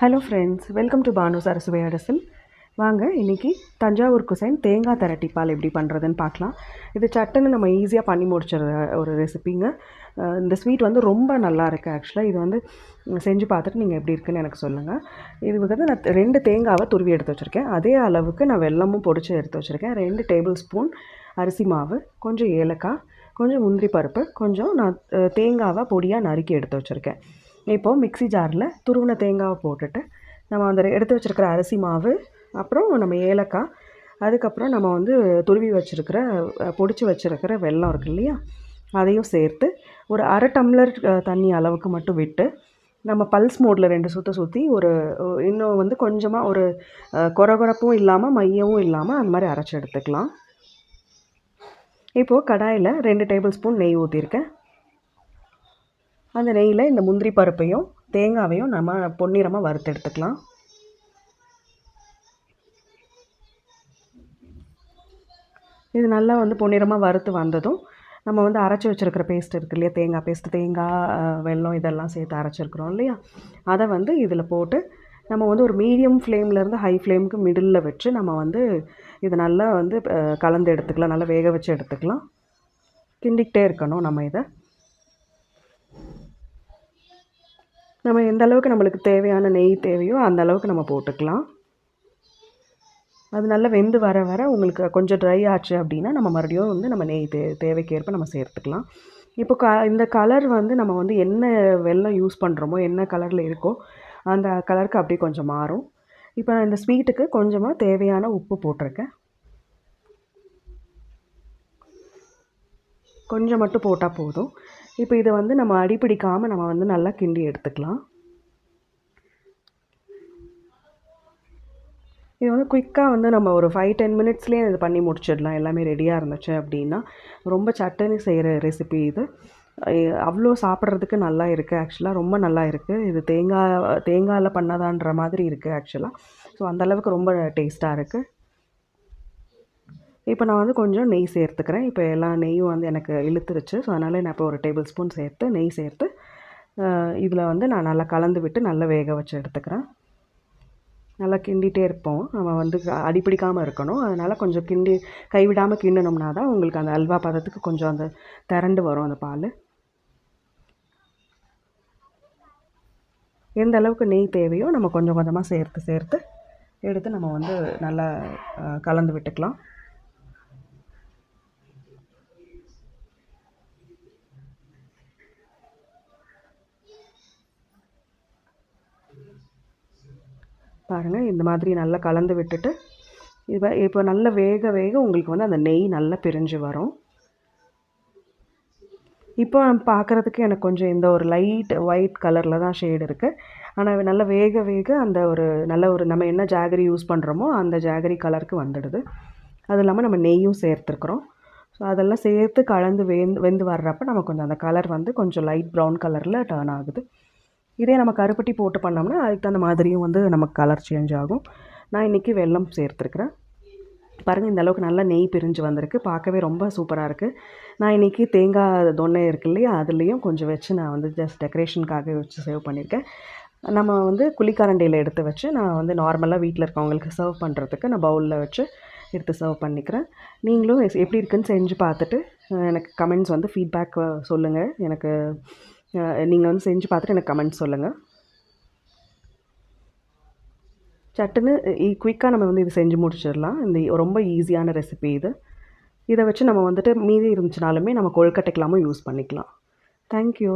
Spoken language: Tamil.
Hello friends welcome to Banu சரசுவை அரசல் வாங்க இன்றைக்கி தஞ்சாவூர் குசைன் தேங்காய் திரட்டி பால் எப்படி பண்ணுறதுன்னு பார்க்கலாம். இது சட்டுன்னு நம்ம ஈஸியாக பண்ணி முடிச்சிடுற ஒரு ரெசிபிங்க இந்த ஸ்வீட் வந்து ரொம்ப நல்லா இருக்குது ஆக்சுவலாக இது வந்து செஞ்சு பார்த்துட்டு நீங்கள் எப்படி இருக்குன்னு எனக்கு சொல்லுங்கள் இது வந்து நான் ரெண்டு தேங்காவை துருவி எடுத்து வச்சுருக்கேன். அதே அளவுக்கு நான் வெல்லமும் பொடிச்சு எடுத்து வச்சுருக்கேன். ரெண்டு டேபிள் ஸ்பூன் அரிசி மாவு கொஞ்சம் ஏலக்காய் கொஞ்சம் முந்திரி பருப்பு கொஞ்சம் நான் தேங்காவை பொடியாக நறுக்கி எடுத்து வச்சுருக்கேன். இப்போது மிக்ஸி ஜாரில் துருவின தேங்காவை போட்டுட்டு நம்ம அந்த எடுத்து வச்சுருக்கிற அரிசி மாவு அப்புறம் நம்ம ஏலக்காய் அதுக்கப்புறம் நம்ம வந்து துருவி வச்சுருக்கிற பொடிச்சு வச்சுருக்கிற வெல்லம் இருக்கு இல்லையா? அதையும் சேர்த்து ஒரு அரை டம்ளர் தண்ணி அளவுக்கு மட்டும் விட்டு நம்ம பல்ஸ் மோடில் ரெண்டு சுற்ற சுற்றி ஒரு இன்னும் வந்து கொஞ்சமாக ஒரு குறகுறப்பும் இல்லாமல் மையமும் இல்லாமல் அந்த மாதிரி அரைச்சி எடுத்துக்கலாம். இப்போது கடாயில் ரெண்டு டேபிள் ஸ்பூன் நெய் ஊற்றிருக்கேன் அந்த நெய்யில் இந்த முந்திரி பருப்பையும் தேங்காவையும் நம்ம பொன்னிறமாக வறுத்து எடுத்துக்கலாம். இது நல்லா வந்து பொன்னிறமாக வறுத்து வந்ததும் நம்ம வந்து அரைச்சி வச்சுருக்கிற பேஸ்ட் இருக்கு இல்லையா? தேங்காய் பேஸ்ட் தேங்காய் வெல்லம் இதெல்லாம் சேர்த்து அரைச்சிருக்கிறோம் இல்லையா? அதை வந்து இதில் போட்டு நம்ம வந்து ஒரு மீடியம் ஃப்ளேம்லேருந்து ஹை ஃப்ளேமுக்கு மிடில் வச்சு நம்ம வந்து இதை நல்லா வந்து கலந்து எடுத்துக்கலாம். நல்லா வேக வச்சு எடுத்துக்கலாம். கிண்டிக்கிட்டே இருக்கணும் நம்ம இதை. நம்ம எந்த அளவுக்கு நம்மளுக்கு தேவையான நெய் தேவையோ அந்த அளவுக்கு நம்ம போட்டுக்கலாம். அது நல்லா வெந்து வர வர உங்களுக்கு கொஞ்சம் ட்ரை ஆச்சு அப்படின்னா நம்ம மறுபடியும் வந்து நம்ம நெய் தே தேவைக்கேற்ப நம்ம சேர்த்துக்கலாம். இப்போ க இந்த கலர் வந்து நம்ம வந்து என்ன வெல்லம் யூஸ் பண்ணுறோமோ என்ன கலரில் இருக்கோ அந்த கலருக்கு அப்படியே கொஞ்சம் மாறும். இப்போ நான் இந்த ஸ்வீட்டுக்கு கொஞ்சமாக தேவையான உப்பு போட்டிருக்கேன். கொஞ்சம் மட்டும் போட்டால் போதும். இப்போ இதை வந்து நம்ம அடிப்பிடிக்காமல் நம்ம வந்து நல்லா கிண்டி எடுத்துக்கலாம். இது வந்து குயிக்காக வந்து நம்ம ஒரு ஃபைவ் டென் மினிட்ஸ்லேயே இது பண்ணி முடிச்சிடலாம். எல்லாமே ரெடியாக இருந்துச்சு அப்படின்னா ரொம்ப சட்டனி செய்கிற ரெசிபி இது. அவ்வளோ சாப்பிட்றதுக்கு நல்லா இருக்குது ஆக்சுவலாக ரொம்ப நல்லா இருக்குது இது தேங்காய் தேங்காயில் பண்ணதான்ற மாதிரி இருக்குது ஆக்சுவலாக ஸோ அந்தளவுக்கு ரொம்ப டேஸ்ட்டாக இருக்குது இப்போ நான் வந்து கொஞ்சம் நெய் சேர்த்துக்கிறேன். இப்போ எல்லா நெய்யும் வந்து எனக்கு இழுத்துருச்சு. ஸோ அதனால் நான் இப்போ ஒரு டேபிள் ஸ்பூன் சேர்த்து நெய் சேர்த்து இதில் வந்து நான் நல்லா கலந்து விட்டு நல்லா வேக வச்சு எடுத்துக்கிறேன். நல்லா கிண்டிகிட்டே இருப்போம். நம்ம வந்து அடிப்பிடிக்காமல் இருக்கணும். அதனால் கொஞ்சம் கிண்டி கைவிடாமல் கிண்டணும்னா தான் உங்களுக்கு அந்த அல்வா பதத்துக்கு கொஞ்சம் அந்த திரண்டு வரும் அந்த பால். எந்த அளவுக்கு நெய் தேவையோ நம்ம கொஞ்சம் கொஞ்சமாக சேர்த்து சேர்த்து எடுத்து நம்ம வந்து நல்லா கலந்து விட்டுக்கலாம். பாருங்கள் இந்த மாதிரி நல்லா கலந்து விட்டுட்டு இப்போ இப்போ நல்லா வேக வேக உங்களுக்கு வந்து அந்த நெய் நல்லா பிரிஞ்சு வரும். இப்போ பார்க்குறதுக்கு எனக்கு கொஞ்சம் இந்த ஒரு லைட் ஒயிட் கலரில் தான் ஷேடு இருக்குது ஆனால் நல்லா வேக வேக அந்த ஒரு நல்ல ஒரு நம்ம என்ன ஜாகரி யூஸ் பண்ணுறோமோ அந்த ஜாகரி கலருக்கு வந்துடுது. அது இல்லாமல் நம்ம நெய்யும் சேர்த்துருக்குறோம். ஸோ அதெல்லாம் சேர்த்து கலந்து வெந்து வெந்து வர்றப்ப நமக்கு கொஞ்சம் அந்த கலர் வந்து கொஞ்சம் லைட் ப்ரௌன் கலரில் டர்ன் ஆகுது. இதே நம்ம கருப்பட்டி போட்டு பண்ணோம்னா அதுக்கு தகுந்த மாதிரியும் வந்து நமக்கு கலர் சேஞ்ச் ஆகும். நான் இன்றைக்கி வெல்லம் சேர்த்துருக்குறேன். பாருங்கள் இந்த அளவுக்கு நல்லா நெய் பிரிஞ்சு வந்திருக்கு. பார்க்கவே ரொம்ப சூப்பராக இருக்குது நான் இன்றைக்கி தேங்காய் தொன்னை இருக்கு இல்லையா அதுலேயும் கொஞ்சம் வச்சு நான் வந்து ஜஸ்ட் டெக்கரேஷனுக்காக வச்சு சேவ் பண்ணியிருக்கேன். நம்ம வந்து குழிக்கரண்டியில் எடுத்து வச்சு நான் வந்து நார்மலாக வீட்டில் இருக்கவங்களுக்கு சர்வ் பண்ணுறதுக்கு நான் பவுலில் வச்சு எடுத்து சர்வ் பண்ணிக்கிறேன். நீங்களும் எஸ்- எப்படி இருக்குன்னு செஞ்சு பார்த்துட்டு எனக்கு கமெண்ட்ஸ் வந்து ஃபீட்பேக் சொல்லுங்கள் எனக்கு நீங்கள் வந்து செஞ்சு பார்த்துட்டு எனக்கு கமெண்ட் சொல்லுங்கள் சட்டுன்னு குயிக்காக நம்ம வந்து இது செஞ்சு முடிச்சிடலாம். இந்த ரொம்ப ஈஸியான ரெசிபி இது. இதை வச்சு நம்ம வந்துட்டு மீதி இருந்துச்சுனாலுமே நம்ம கொழுக்கட்டைக்கெல்லாமும் யூஸ் பண்ணிக்கலாம். தேங்க்யூ